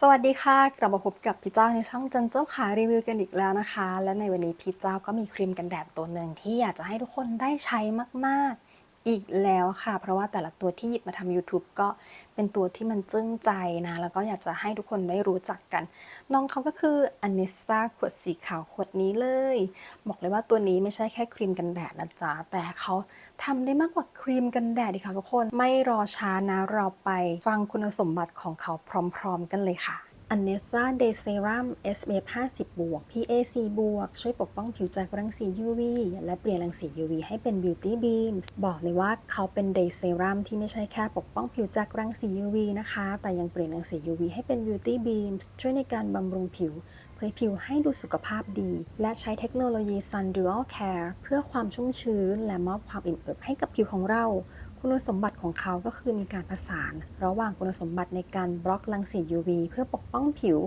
สวัสดีค่ะ กลับมาพบกับพี่เจ้าในช่องจันเจ้าขารีวิวกันอีกแล้วนะคะ และในวันนี้พี่เจ้าก็มีครีมกันแดดตัวหนึ่งที่อยากจะให้ทุกคนได้ใช้มากๆ อีกแล้วค่ะ เพราะว่าแต่ละตัวที่หยิบมาทำ YouTube ก็เป็นตัวที่มันจึ้งใจนะ แล้วก็อยากจะให้ทุกคนได้รู้จักกัน น้องเขาก็คืออ n น s ซาขวดสีขาวขวดนี้เลย บอกเลยว่าตัวนี้ไม่ใช่แค่ครีมกันแดดนะจ๊ะ แต่เขาทำได้มากกว่าครีมกันแดดอีค่ะทุกคน ไม่รอช้านะ เราไปฟังคุณสมบัติของเขาพร้อม ๆ กันเลยค่ะ อันเนซ่าเดย์เซรั่ม SPF 50 บวก PAC บวก ช่วยปกป้องผิวจากรังสี UV และเปลี่ยนรังสี UV ให้เป็น Beauty Beams บอกเลยว่าเขาเป็น Day Serum ที่ไม่ใช่แค่ปกป้องผิวจากรังสี UV นะคะ แต่ยังเปลี่ยนรังสี UV ให้เป็น Beauty Beams ช่วยในการบำรุงผิว เผยผิวให้ดูสุขภาพดี และใช้เทคโนโลยี Sun Dual Care เพื่อความชุ่มชื้น และมอบความอิ่มเอิบให้กับผิวของเรา คุณสมบัติของเขาก็คือมีการผสาน ระหว่างคุณสมบัติในการบล็อกรังสี UV เพื่อปกป้องผิว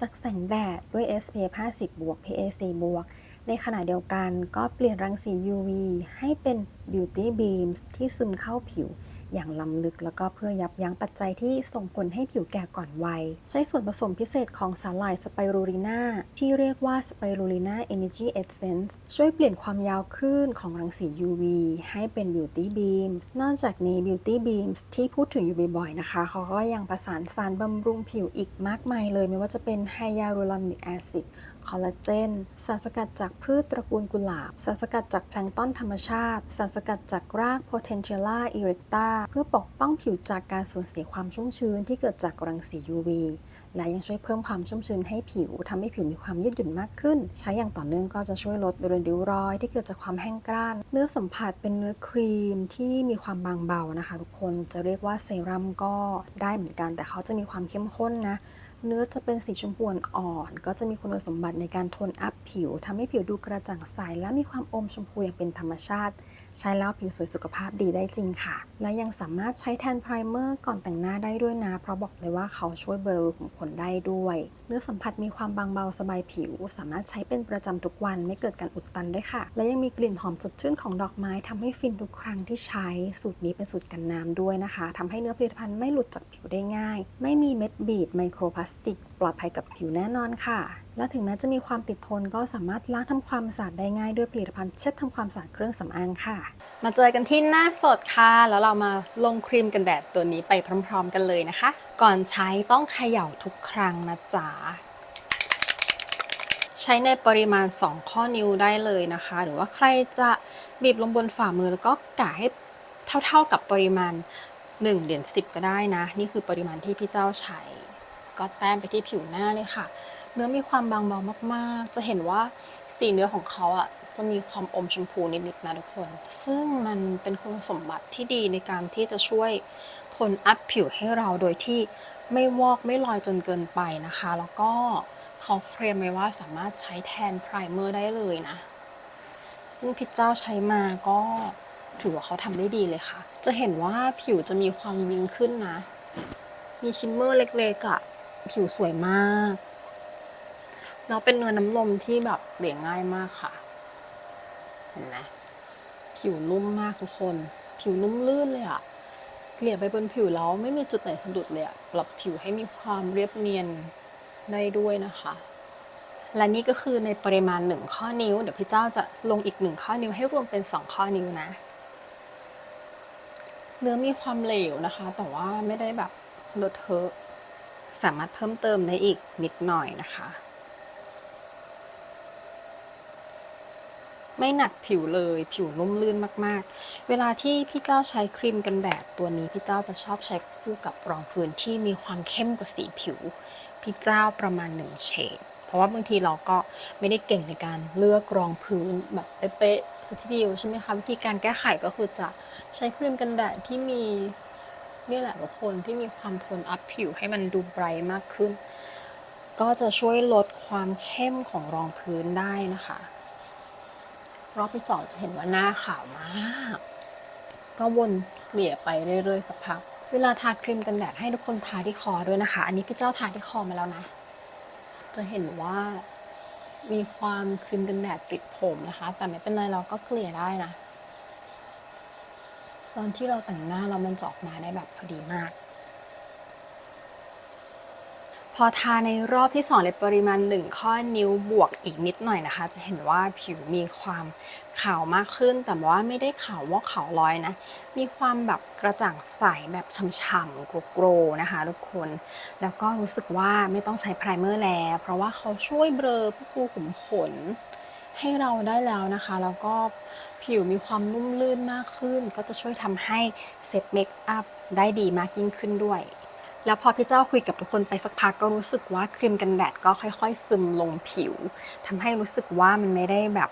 จากแสงแดดด้วย SPF 50บวก PAC บวก ในขณะเดียวกันก็เปลี่ยนรังสี UV ให้เป็น Beauty Beams ที่ซึมเข้าผิว อย่างล้ำลึกแล้วก็เพื่อยับยั้งปัจจัยที่ส่งผลให้ผิวแก่ก่อนวัย ใช้ส่วนผสมพิเศษของสาหร่ายสไปรูลิน่าที่เรียกว่าสไปรูลิน่า Energy Essence ช่วยเปลี่ยนความยาวคลื่นของรังสี UV ให้เป็น Beauty Beams นอกจากนี้ Beauty Beams ที่พูดถึงอยู่บ่อยๆนะคะ เขาก็ยังประสานสารบำรุงผิวอีกมากมายเลยไม่ว่าจะเป็นไฮยาลูรอนิกแอซิดคอลลาเจน สารสกัดจากพืชตระกูลกุหลาบ สารสกัดจากแพลงต้นธรรมชาติ สารสกัดจากราก Potentiella erecta เพื่อปกป้องผิวจากการสูญเสียความชุ่มชื้นที่เกิดจากรังสี UV และยังช่วยเพิ่มความชุ่มชื้นให้ผิวทำให้ผิวมีความยืดหยุ่นมากขึ้น ใช้อย่างต่อเนื่องก็จะช่วยลดเรือนริ้วรอย ที่เกิดจากความแห้งกร้าน เนื้อสัมผัสเป็นเนื้อครีมที่มีความบางเบานะคะ ทุกคนจะเรียกว่าเซรั่มก็ได้เหมือนกัน แต่เขาจะมีความเข้มข้นนะ เนื้อจะเป็นสีชมพูอ่อน ก็จะมีคุณสมบัติในการโทนอัพผิวทำให้ผิวดูกระจ่างใส และมีความอมชมพูอย่างเป็นธรรมชาติ ใช้แล้วผิวสวยสุขภาพดีได้จริงค่ะ และยังสามารถใช้แทนไพรเมอร์ก่อนแต่งหน้าได้ด้วยนะ เพราะบอกเลยว่าเขาช่วยเบลอรูขุมขนได้ด้วย เนื้อสัมผัสมีความบางเบาสบายผิว สามารถใช้เป็นประจำทุกวันไม่เกิดการอุดตันด้วยค่ะ และยังมีกลิ่นหอมสดชื่นของดอกไม้ทำให้ฟินทุกครั้งที่ใช้ สูตรนี้เป็นสูตรกันน้ำด้วยนะคะทำให้เนื้อผลิตภัณฑ์ไม่หลุดจากผิวได้ง่าย ไม่มีเม็ดบีดไมโครพลาสติก ปลอดภัยกับผิวแน่นอนค่ะ และถึงแม้จะมีความติดทนก็สามารถล้างทำความสะอาดได้ง่ายด้วยผลิตภัณฑ์เช็ดทำความสะอาดเครื่องสำอางค่ะ มาเจอกันที่หน้าสดค่ะ แล้วเรามาลงครีมกันแดดตัวนี้ไปพร้อม ๆ กันเลยนะคะ ก่อนใช้ต้องเขย่าทุกครั้งนะจ๊ะใช้ในปริมาณ 2 ข้อนิ้วได้เลยนะคะ หรือว่าใครจะบีบลงบนฝ่ามือแล้วก็กะให้เท่าๆกับปริมาณ1เหรียญ10 ก็ได้นะ นี่คือปริมาณที่พี่เจ้าใช้ ก็แต้มไปที่ผิวหน้าเลยค่ะ เนื้อมีความบางเบามากๆ จะเห็นว่าสีเนื้อของเขาอะจะมีความอมชมพูนิดๆนะทุกคน ซึ่งมันเป็นคุณสมบัติที่ดีในการที่จะช่วยโทนอัพผิวให้เราโดยที่ไม่วอกไม่ลอยจนเกินไปนะคะ แล้วก็เขาเคลมไว้ว่าสามารถใช้แทนไพรเมอร์ได้เลยนะ ซึ่งพี่เจ้าใช้มาก็ถือว่าเขาทำได้ดีเลยค่ะ จะเห็นว่าผิวจะมีความวิงขึ้นนะ มีชิมเมอร์เล็กๆอะ ผิวสวยมากแล้วเป็นเนื้อน้ำลมที่แบบเกลี่ยง่ายมากค่ะ เห็นไหมผิวนุ่มมากทุกคน ผิวนุ่มลื่นเลยอะเกลี่ยไปบนผิวแล้วไม่มีจุดไหนสะดุดเลยอะปรับผิวให้มีความเรียบเนียนได้ด้วยนะคะ และนี่ก็คือในปริมาณหนึ่งข้อนิ้ว เดี๋ยวพี่เจ้าจะลงอีกหนึ่งข้อนิ้วให้รวมเป็นสองข้อนิ้วนะ เนื้อมีความเหลวนะคะ แต่ว่าไม่ได้แบบเลอะเทอะ สามารถเพิ่มเติมได้อีกนิดหน่อยนะคะ ไม่หนักผิวเลยผิวนุ่มลื่นมากๆ เวลาที่พี่เจ้าใช้ครีมกันแดดตัวนี้พี่เจ้าจะชอบใช้คู่กับรองพื้นที่มีความเข้มกว่าสีผิว พี่เจ้าประมาณหนึ่งเฉดเพราะว่าบางทีเราก็ไม่ได้เก่งในการเลือกรองพื้นแบบเป๊ะๆสักทีเดียวใช่ไหมคะวิธีการแก้ไขก็คือจะใช้ครีมกันแดดที่มี นี่แหละทุกคนที่มีความโทนอัพผิวให้มันดูไบรท์มากขึ้น ก็จะช่วยลดความเข้มของรองพื้นได้นะคะ รอบที่สองจะเห็นว่าหน้าขาวมาก ก็วนเกลี่ยไปเรื่อยๆสักพัก เวลาทาครีมกันแดดให้ทุกคนทาที่คอด้วยนะคะ อันนี้พี่เจ้าทาที่คอมาแล้วนะ จะเห็นว่ามีความครีมกันแดดติดผมนะคะ แต่ไม่เป็นไรเราก็เกลี่ยได้นะ ตอนที่เราแต่งหน้าเรามันจะออกมาได้แบบพอดีมาก พอทาในรอบที่2ในปริมาณ 1 ข้อนิ้วบวกอีกนิดหน่อยนะคะ จะเห็นว่าผิวมีความขาวมากขึ้น แต่ว่าไม่ได้ขาววอกขาวลอยนะ มีความแบบกระจ่างใสแบบฉ่ำๆโกรๆนะคะทุกคน แล้วก็รู้สึกว่าไม่ต้องใช้ไพรเมอร์แล้ว เพราะว่าเขาช่วยเบลอพวกรูขุมขนให้เราได้แล้วนะคะ แล้วก็ ผิวมีความนุ่มลื่นมากขึ้น ก็จะช่วยทำให้เซตเมคอัพได้ดีมากยิ่งขึ้นด้วย แล้วพอพี่เจ้าคุยกับทุกคนไปสักพักก็รู้สึกว่าครีมกันแดดก็ค่อย ๆ ซึมลงผิวทำให้รู้สึกว่ามันไม่ได้แบบ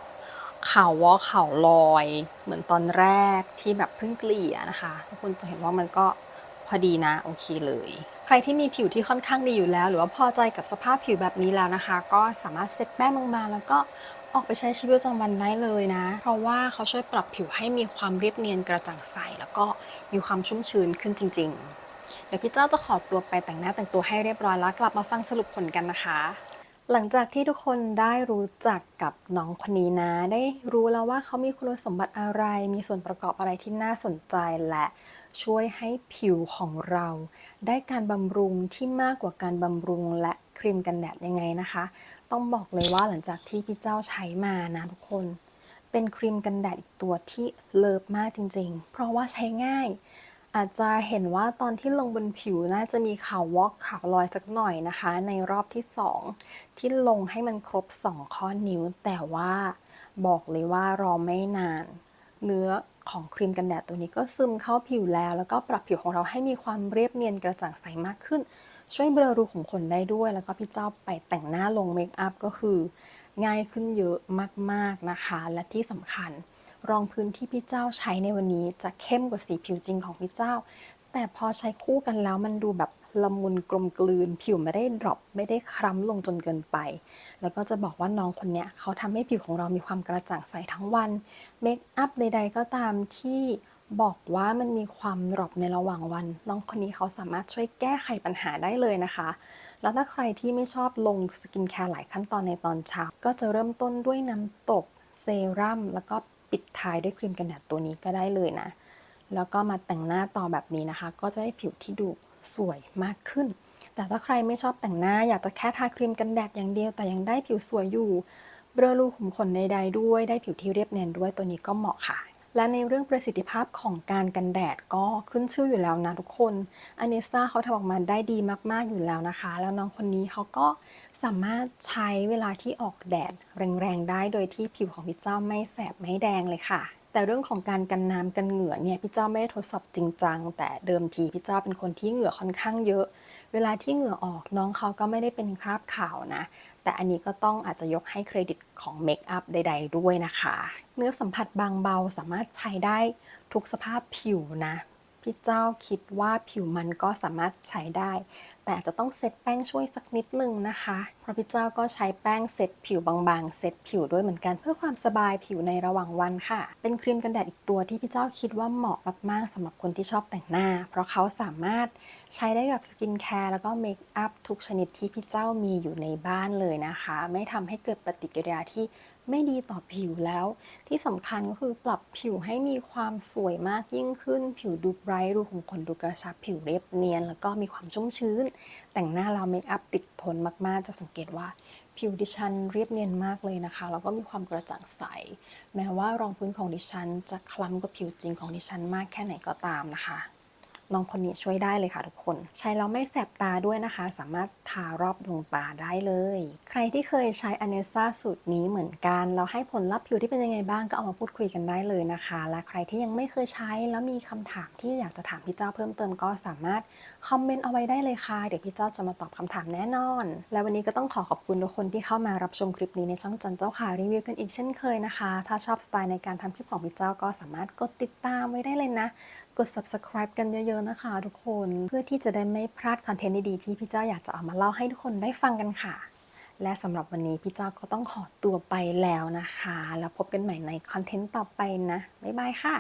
ขาววอกขาวลอย เหมือนตอนแรกที่แบบเพิ่งเกลี่ยนะคะทุกคนจะเห็นว่ามันก็พอดีนะโอเคเลย ใครที่มีผิวที่ค่อนข้างดีอยู่แล้ว หรือว่าพอใจกับสภาพผิวแบบนี้แล้วนะคะ ก็สามารถเซ็ตแป้งบางๆแล้วก็ ออกไปใช้ชีวิตประจำวันได้เลยนะ เพราะว่าเขาช่วยปรับผิวให้มีความเรียบเนียนกระจ่างใส แล้วก็มีความชุ่มชื้นขึ้นจริง ๆ เดี๋ยวพี่เจ้าจะขอตัวไปแต่งหน้าแต่งตัวให้เรียบร้อยแล้วกลับมาฟังสรุปผลกันนะคะ หลังจากที่ทุกคนได้รู้จักกับน้องคนนี้นะ ได้รู้แล้วว่าเขามีคุณสมบัติอะไร มีส่วนประกอบอะไรที่น่าสนใจและ ช่วยให้ผิวของเรา ได้การบำรุงที่มากกว่าการบำรุงและครีมกันแดดยังไงนะคะ ต้องบอกเลยว่าหลังจากที่พี่เจ้าใช้มานะทุกคน เป็นครีมกันแดดอีกตัวที่เลิฟมากจริง ๆ เพราะว่าใช้ง่าย อาจจะเห็นว่าตอนที่ลงบนผิวน่าจะมีขาววอกขาวลอยสักหน่อยนะคะ ในรอบที่ 2 ที่ลงให้มันครบ 2 ข้อนิ้ว แต่ว่าบอกเลยว่ารอไม่นาน เนื้อ ของครีมกันแดดตัวนี้ก็ซึมเข้าผิวแล้ว แล้วก็ปรับผิวของเราให้มีความเรียบเนียนกระจ่างใสมากขึ้น ช่วยเบลอรูขุมขนได้ด้วย แล้วก็พี่เจ้าไปแต่งหน้าลงเมคอัพก็คือ ง่ายขึ้นเยอะมากๆนะคะ และที่สำคัญ รองพื้นที่พี่เจ้าใช้ในวันนี้จะเข้มกว่าสีผิวจริงของพี่เจ้า แต่พอใช้คู่กันแล้วมันดูแบบ ละมุนกลมกลืน ผิวไม่ได้ดรอปไม่ได้คล้ำลงจนเกินไป แล้วก็จะบอกว่าน้องคนเนี้ยเขาทำให้ผิวของเรามีความกระจ่างใสทั้งวันเมคอัพใด ๆ ก็ตามที่บอกว่ามันมีความดรอปในระหว่างวัน น้องคนนี้เขาสามารถช่วยแก้ไขปัญหาได้เลยนะคะ แล้วถ้าใครที่ไม่ชอบลงสกินแคร์หลายขั้นตอนในตอนเช้า ก็จะเริ่มต้นด้วยน้ำตกเซรั่มแล้วก็ปิดท้ายด้วยครีมกันแดดตัวนี้ก็ได้เลยนะ แล้วก็มาแต่งหน้าต่อแบบนี้นะคะ ก็จะได้ผิวที่ดู สวยมากขึ้น แต่ถ้าใครไม่ชอบแต่งหน้าอยากจะแค่ทาครีมกันแดดอย่างเดียว แต่ยังได้ผิวสวยอยู่เบลอรูขุมขนใดๆด้วย ได้ผิวที่เรียบเนียนด้วยตัวนี้ก็เหมาะค่ะและในเรื่องประสิทธิภาพของการกันแดดก็ขึ้นชื่ออยู่แล้วนะทุกคน อเนซ่าเขาทำออกมาได้ดีมากๆอยู่แล้วนะคะ แล้วน้องคนนี้เขาก็สามารถใช้เวลาที่ออกแดดแรงๆได้โดยที่ผิวของพี่เจ้าไม่แสบไม่แดงเลยค่ะ แต่เรื่องของการกันน้ำกันเหงื่อเนี่ยพี่เจ้าไม่ได้ทดสอบจริงจัง แต่เดิมทีพี่เจ้าเป็นคนที่เหงื่อค่อนข้างเยอะ เวลาที่เหงื่อออกน้องเขาก็ไม่ได้เป็นคราบขาวนะ แต่อันนี้ก็ต้องอาจจะยกให้เครดิตของเมคอัพใด ๆ ด้วยนะคะ เนื้อสัมผัสบางเบาสามารถใช้ได้ทุกสภาพผิวนะพี่เจ้าคิดว่าผิวมันก็สามารถใช้ได้ แต่อาจจะต้องเซตแป้งช่วยสักนิดนึงนะคะเพราะพี่เจ้าก็ใช้แป้งเซตผิวบางๆ เซตผิวด้วยเหมือนกันเพื่อความสบายผิวในระหว่างวันค่ะ เป็นครีมกันแดดอีกตัวที่พี่เจ้าคิดว่าเหมาะมากๆสำหรับคนที่ชอบแต่งหน้า เพราะเขาสามารถใช้ได้กับสกินแคร์แล้วก็เมคอัพทุกชนิดที่พี่เจ้ามีอยู่ในบ้านเลยนะคะ ไม่ทำให้เกิดปฏิกิริยาที่ไม่ดีต่อผิวแล้ว ที่สำคัญก็คือปรับผิวให้มีความสวยมากยิ่งขึ้น ผิวดูไบรท์ดูขุมขนดูกระชับผิวเรียบเนียน แล้วก็มีความชุ่มชื้นแต่งหน้าเราเมคอัพติดทนมากๆ จะสังเกตว่าผิวดิฉันเรียบเนียนมากเลยนะคะ แล้วก็มีความกระจ่างใส แม้ว่ารองพื้นของดิฉัน จะคล้ำกว่าผิวจริงของดิฉันมากแค่ไหนก็ตามนะคะ น้องคนนี้ช่วยได้เลยค่ะทุกคน ใช้แล้วไม่แสบตาด้วยนะคะ สามารถทารอบดวงตาได้เลย ใครที่เคยใช้อเนซ่าสูตรนี้เหมือนกัน แล้วให้ผลลัพธ์ผิวที่เป็นยังไงบ้างก็เอามาพูดคุยกันได้เลยนะคะ และใครที่ยังไม่เคยใช้แล้วมีคำถามที่อยากจะถามพี่เจ้าเพิ่มเติมก็สามารถคอมเมนต์เอาไว้ได้เลยค่ะ เดี๋ยวพี่เจ้าจะมาตอบคำถามแน่นอน และวันนี้ก็ต้องขอขอบคุณทุกคนที่เข้ามารับชมคลิปนี้ในช่องจันเจ้าค่ะรีวิวกันอีกเช่นเคยนะคะ ถ้าชอบสไตล์ในการทำคลิปของพี่เจ้าก็สามารถกดติดตามไว้ได้เลยนะ กด subscribe กันเยอะอะนะคะ ทุกคนเพื่อที่จะได้ไม่พลาดคอนเทนต์ดีๆที่พี่เจ้าอยากจะเอามาเล่าให้ทุกคนได้ฟังกันค่ะ และสำหรับวันนี้พี่เจ้าก็ต้องขอตัวไปแล้วนะคะ แล้วพบกันใหม่ในคอนเทนต์ต่อไปนะ บ๊ายบายค่ะ